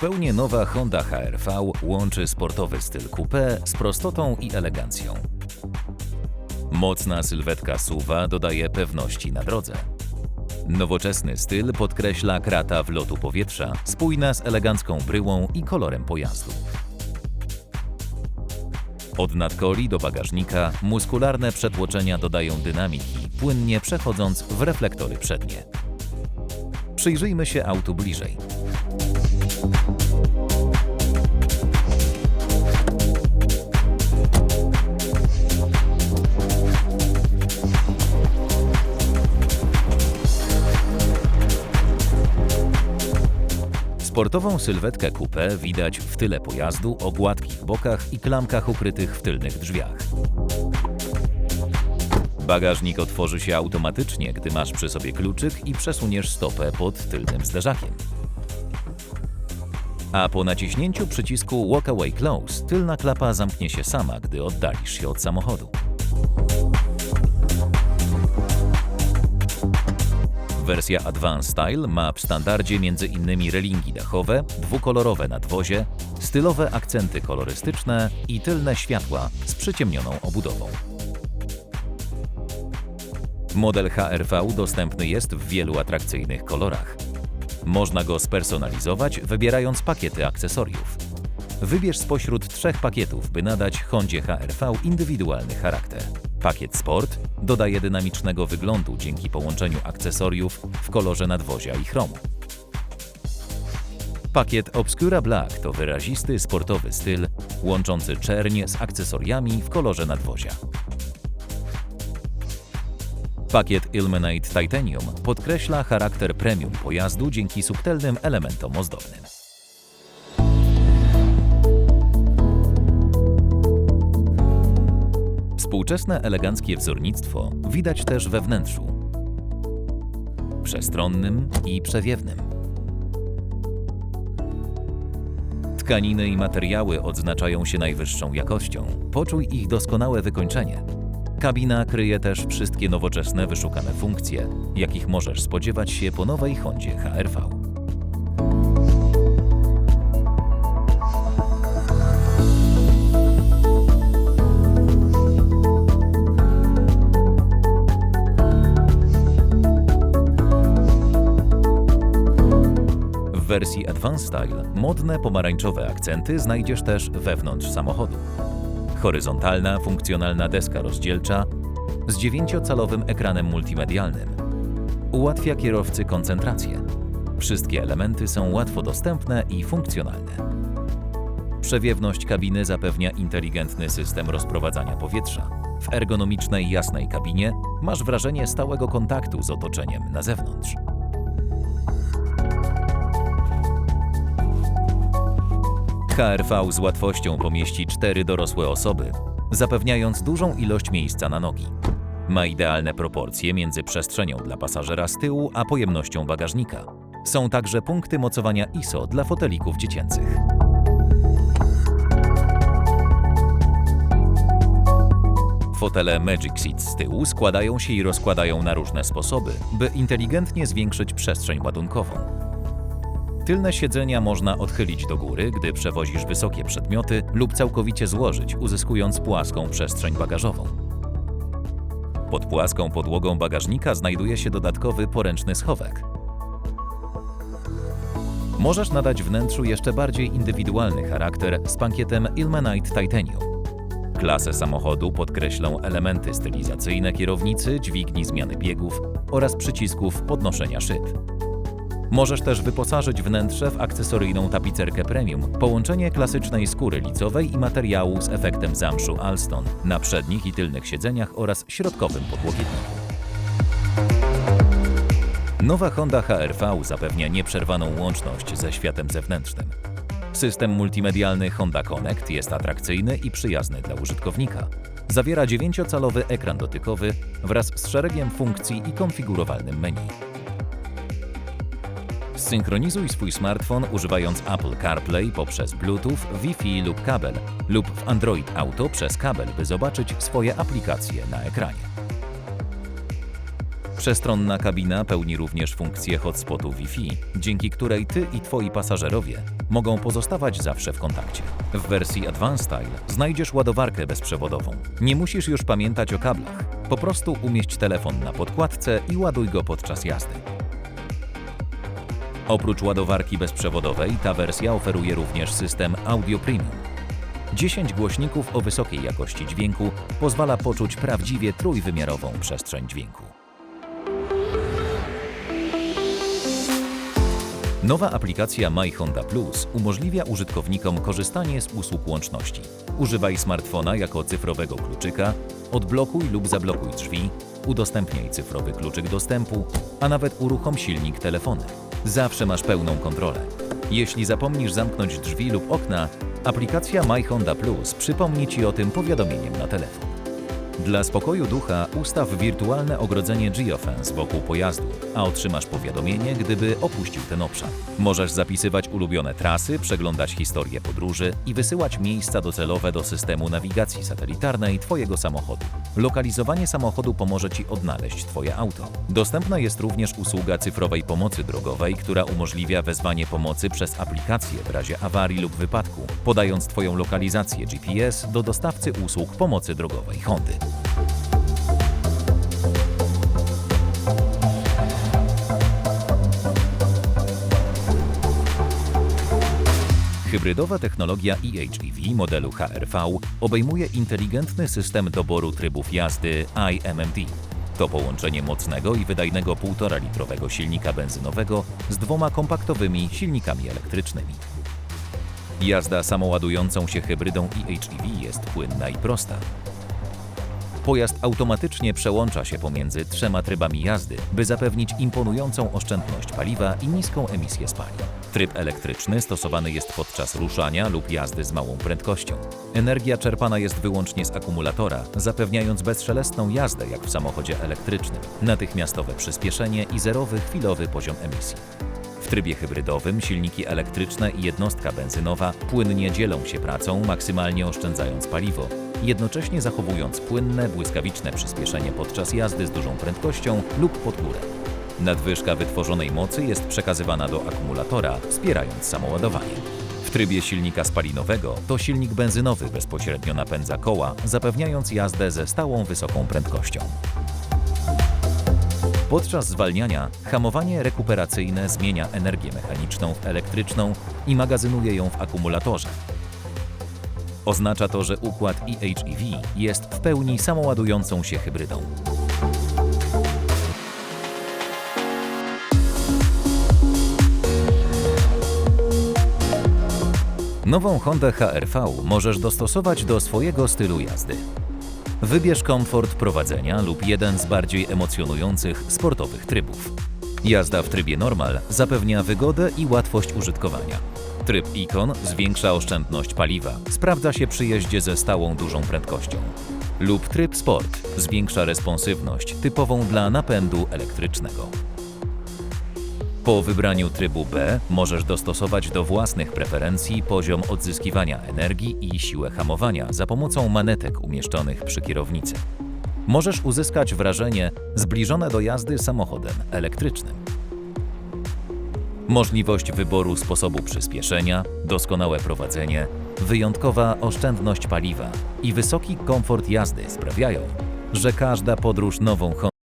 Zupełnie nowa Honda HR-V łączy sportowy styl coupé z prostotą i elegancją. Mocna sylwetka suwa dodaje pewności na drodze. Nowoczesny styl podkreśla krata wlotu powietrza, spójna z elegancką bryłą i kolorem pojazdu. Od nadkoli do bagażnika muskularne przetłoczenia dodają dynamiki, płynnie przechodząc w reflektory przednie. Przyjrzyjmy się autu bliżej. Sportową sylwetkę coupé widać w tyle pojazdu, o gładkich bokach i klamkach ukrytych w tylnych drzwiach. Bagażnik otworzy się automatycznie, gdy masz przy sobie kluczyk i przesuniesz stopę pod tylnym zderzakiem. A po naciśnięciu przycisku Walk Away Close tylna klapa zamknie się sama, gdy oddalisz się od samochodu. Wersja Advanced Style ma w standardzie m.in. relingi dachowe, dwukolorowe nadwozie, stylowe akcenty kolorystyczne i tylne światła z przyciemnioną obudową. Model HR-V dostępny jest w wielu atrakcyjnych kolorach. Można go spersonalizować, wybierając pakiety akcesoriów. Wybierz spośród trzech pakietów, by nadać Hondzie HR-V indywidualny charakter. Pakiet Sport dodaje dynamicznego wyglądu dzięki połączeniu akcesoriów w kolorze nadwozia i chromu. Pakiet Obscura Black to wyrazisty sportowy styl łączący czerń z akcesoriami w kolorze nadwozia. Pakiet Ilmenite Titanium podkreśla charakter premium pojazdu dzięki subtelnym elementom ozdobnym. Współczesne eleganckie wzornictwo widać też we wnętrzu. Przestronnym i przewiewnym. Tkaniny i materiały odznaczają się najwyższą jakością. Poczuj ich doskonałe wykończenie. Kabina kryje też wszystkie nowoczesne wyszukane funkcje, jakich możesz spodziewać się po nowej Hondzie HR-V. Wersji Advanced Style modne pomarańczowe akcenty znajdziesz też wewnątrz samochodu. Horyzontalna, funkcjonalna deska rozdzielcza z 9-calowym ekranem multimedialnym ułatwia kierowcy koncentrację. Wszystkie elementy są łatwo dostępne i funkcjonalne. Przewiewność kabiny zapewnia inteligentny system rozprowadzania powietrza. W ergonomicznej, jasnej kabinie masz wrażenie stałego kontaktu z otoczeniem na zewnątrz. HRV z łatwością pomieści cztery dorosłe osoby, zapewniając dużą ilość miejsca na nogi. Ma idealne proporcje między przestrzenią dla pasażera z tyłu a pojemnością bagażnika. Są także punkty mocowania ISO dla fotelików dziecięcych. Fotele Magic Seat z tyłu składają się i rozkładają na różne sposoby, by inteligentnie zwiększyć przestrzeń ładunkową. Tylne siedzenia można odchylić do góry, gdy przewozisz wysokie przedmioty lub całkowicie złożyć, uzyskując płaską przestrzeń bagażową. Pod płaską podłogą bagażnika znajduje się dodatkowy poręczny schowek. Możesz nadać wnętrzu jeszcze bardziej indywidualny charakter z pankietem Ilmenite Titanium. Klasę samochodu podkreślą elementy stylizacyjne kierownicy, dźwigni zmiany biegów oraz przycisków podnoszenia szyb. Możesz też wyposażyć wnętrze w akcesoryjną tapicerkę premium, połączenie klasycznej skóry licowej i materiału z efektem zamszu Alston na przednich i tylnych siedzeniach oraz środkowym podłokietniku. Nowa Honda HR-V zapewnia nieprzerwaną łączność ze światem zewnętrznym. System multimedialny Honda Connect jest atrakcyjny i przyjazny dla użytkownika. Zawiera 9-calowy ekran dotykowy wraz z szeregiem funkcji i konfigurowalnym menu. Synchronizuj swój smartfon używając Apple CarPlay poprzez Bluetooth, Wi-Fi lub kabel lub w Android Auto przez kabel, by zobaczyć swoje aplikacje na ekranie. Przestronna kabina pełni również funkcję hotspotu Wi-Fi, dzięki której Ty i Twoi pasażerowie mogą pozostawać zawsze w kontakcie. W wersji Advanced Style znajdziesz ładowarkę bezprzewodową. Nie musisz już pamiętać o kablach. Po prostu umieść telefon na podkładce i ładuj go podczas jazdy. Oprócz ładowarki bezprzewodowej, ta wersja oferuje również system Audio Premium. 10 głośników o wysokiej jakości dźwięku pozwala poczuć prawdziwie trójwymiarową przestrzeń dźwięku. Nowa aplikacja My Honda Plus umożliwia użytkownikom korzystanie z usług łączności. Używaj smartfona jako cyfrowego kluczyka, odblokuj lub zablokuj drzwi, udostępniaj cyfrowy kluczyk dostępu, a nawet uruchom silnik telefonu. Zawsze masz pełną kontrolę. Jeśli zapomnisz zamknąć drzwi lub okna, aplikacja My Honda Plus przypomni Ci o tym powiadomieniem na telefon. Dla spokoju ducha ustaw wirtualne ogrodzenie geofence wokół pojazdu, a otrzymasz powiadomienie, gdyby opuścił ten obszar. Możesz zapisywać ulubione trasy, przeglądać historię podróży i wysyłać miejsca docelowe do systemu nawigacji satelitarnej Twojego samochodu. Lokalizowanie samochodu pomoże Ci odnaleźć Twoje auto. Dostępna jest również usługa cyfrowej pomocy drogowej, która umożliwia wezwanie pomocy przez aplikację w razie awarii lub wypadku, podając Twoją lokalizację GPS do dostawcy usług pomocy drogowej Hondy. Hybrydowa technologia eHEV modelu HRV obejmuje inteligentny system doboru trybów jazdy iMMD. To połączenie mocnego i wydajnego 1,5-litrowego silnika benzynowego z dwoma kompaktowymi silnikami elektrycznymi. Jazda samoładującą się hybrydą eHEV jest płynna i prosta. Pojazd automatycznie przełącza się pomiędzy trzema trybami jazdy, by zapewnić imponującą oszczędność paliwa i niską emisję spalin. Tryb elektryczny stosowany jest podczas ruszania lub jazdy z małą prędkością. Energia czerpana jest wyłącznie z akumulatora, zapewniając bezszelestną jazdę jak w samochodzie elektrycznym, natychmiastowe przyspieszenie i zerowy chwilowy poziom emisji. W trybie hybrydowym silniki elektryczne i jednostka benzynowa płynnie dzielą się pracą, maksymalnie oszczędzając paliwo, jednocześnie zachowując płynne, błyskawiczne przyspieszenie podczas jazdy z dużą prędkością lub pod górę. Nadwyżka wytworzonej mocy jest przekazywana do akumulatora, wspierając samoładowanie. W trybie silnika spalinowego to silnik benzynowy bezpośrednio napędza koła, zapewniając jazdę ze stałą wysoką prędkością. Podczas zwalniania hamowanie rekuperacyjne zmienia energię mechaniczną w elektryczną i magazynuje ją w akumulatorze. Oznacza to, że układ eHEV jest w pełni samoładującą się hybrydą. Nową Hondę HR-V możesz dostosować do swojego stylu jazdy. Wybierz komfort prowadzenia lub jeden z bardziej emocjonujących sportowych trybów. Jazda w trybie normal zapewnia wygodę i łatwość użytkowania. Tryb Icon zwiększa oszczędność paliwa, sprawdza się przy jeździe ze stałą dużą prędkością. Lub tryb Sport zwiększa responsywność typową dla napędu elektrycznego. Po wybraniu trybu B możesz dostosować do własnych preferencji poziom odzyskiwania energii i siłę hamowania za pomocą manetek umieszczonych przy kierownicy. Możesz uzyskać wrażenie zbliżone do jazdy samochodem elektrycznym. Możliwość wyboru sposobu przyspieszenia, doskonałe prowadzenie, wyjątkowa oszczędność paliwa i wysoki komfort jazdy sprawiają, że każda podróż nową Hondą